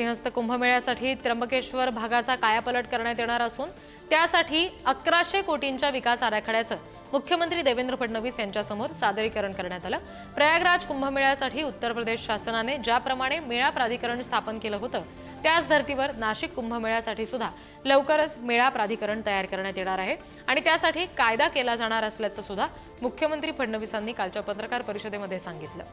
सिंहस्थ कुंभमेळ्यासाठी त्र्यंबकेश्वर भागाचा कायापलट करण्यात येणार असून त्यासाठी अकराशे कोटींच्या विकास आराखड्याचं मुख्यमंत्री देवेंद्र फडणवीस यांच्यासमोर सादरीकरण करण्यात आलं. प्रयागराज कुंभमेळ्यासाठी उत्तर प्रदेश शासनाने ज्याप्रमाणे मेळा प्राधिकरण स्थापन केलं होतं त्याच धर्तीवर नाशिक कुंभमेळ्यासाठी सुद्धा लवकरच मेळा प्राधिकरण तयार करण्यात येणार आहे आणि त्यासाठी कायदा केला जाणार असल्याचं सुद्धा मुख्यमंत्री फडणवीसांनी कालच्या पत्रकार परिषदेमध्ये सांगितलं.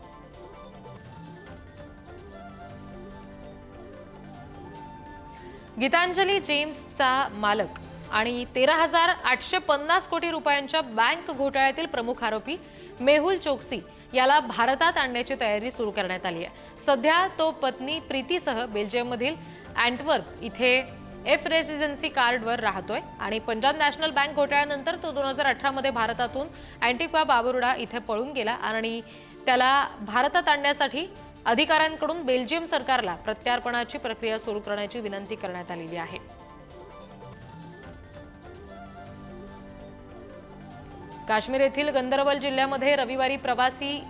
गीतांजली जेम्सचा मालक आणि तेरा हजार आठशे पन्नास कोटी रुपयांच्या बँक घोटाळ्यातील प्रमुख आरोपी मेहुल चोक्सी याला भारतात आणण्याची तयारी सुरू करण्यात आली आहे. सध्या तो पत्नी प्रीतीसह बेल्जियममधील अँटवर्प इथे एफ रेसिडेन्सी कार्डवर राहतोय आणि पंजाब नॅशनल बँक घोटाळ्यानंतर तो दोन हजार अठरामध्ये भारतातून अँटिक्वा बाबुर्डा इथे पळून गेला आणि त्याला भारतात आणण्यासाठी अधिकाऱ्यांकडून बेल्जियम सरकारला प्रत्यार्पणाची प्रक्रिया सुरू करण्याची विनंती करण्यात आलेली आहे. काश्मीर येथील गंदरबल जिल्ह्यामध्ये रविवारी प्रवासी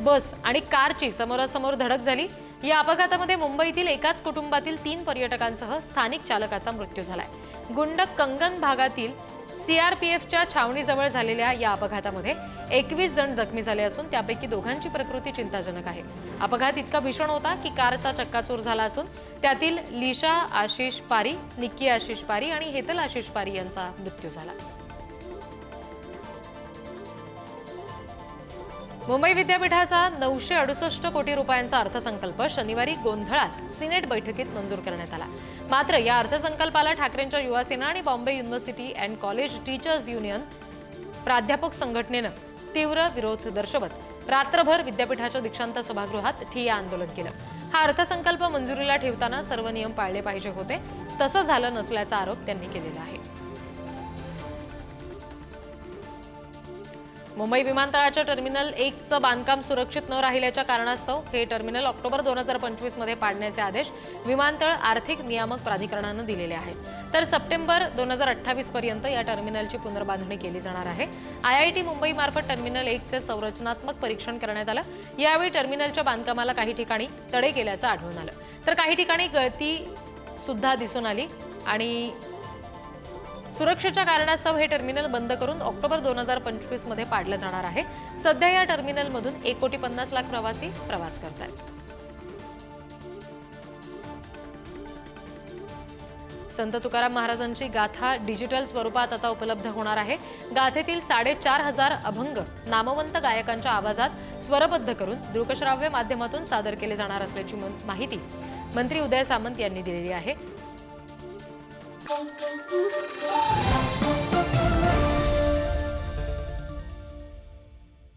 बस आणि कारची समोरासमोर धडक झाली. या अपघातामध्ये मुंबईतील एकाच कुटुंबातील तीन पर्यटकांसह स्थानिक चालकाचा मृत्यू झालाय. गुंड कंगन भागातील सीआरपीएफच्या छावणीजवळ झालेल्या या अपघातामध्ये एकवीस जण जखमी झाले असून त्यापैकी दोघांची प्रकृती चिंताजनक आहे. अपघात इतका भीषण होता की कारचा चक्काचूर झाला असून त्यातील लिशा आशिष पारी निक्की आशिष पारी आणि हेतल आशिष पारी यांचा मृत्यू झाला. मुंबई विद्यापीठाचा नऊशे अडुसष्ट कोटी रुपयांचा अर्थसंकल्प शनिवारी गोंधळात सिनेट बैठकीत मंजूर करण्यात आला. मात्र या अर्थसंकल्पाला ठाकरेंच्या युवासेना आणि Bombay university and college teachers union प्राध्यापक संघटनेनं तीव्र विरोध दर्शवत रात्रभर विद्यापीठाच्या दीक्षांत सभागृहात ठिय्या आंदोलन केलं. हा अर्थसंकल्प मंजुरीला ठेवताना सर्व नियम पाळले पाहिजे होते. तसं झालं नसल्याचा आरोप त्यांनी केलेला आहे. मुंबई विमानतळाच्या टर्मिनल एकचं बांधकाम सुरक्षित न राहिल्याच्या कारणास्तव हे टर्मिनल ऑक्टोबर दोन हजार पंचवीसमध्ये पाडण्याचे आदेश विमानतळ आर्थिक नियामक प्राधिकरणानं दिलेले आहेत. तर सप्टेंबर दोन हजार अठ्ठावीस पर्यंत या टर्मिनलची पुनर्बांधणी केली जाणार आहे. आय आय टी मुंबईमार्फत टर्मिनल एकचे संरचनात्मक परीक्षण करण्यात आलं. यावेळी टर्मिनलच्या बांधकामाला काही ठिकाणी तडे गेल्याचं आढळून आलं. तर काही ठिकाणी गळती सुद्धा दिसून आली आणि सुरक्षेच्या कारणास्तव हे टर्मिनल बंद करून ऑक्टोबर दोन हजार पंचवीसमध्ये पाडलं जाणार आहे. सध्या या टर्मिनलमधून एक कोटी पन्नास लाख प्रवासी प्रवास करत आहेत संत तुकाराम महाराजांची गाथा डिजिटल स्वरूपात आता उपलब्ध होणार आहे. गाथेतील साडेचार हजार अभंग नामवंत गायकांच्या आवाजात स्वरबद्ध करून दृकश्राव्य माध्यमातून सादर केले जाणार असल्याची माहिती मंत्री उदय सामंत यांनी दिलेली आहे. Oh, oh, oh, oh, oh.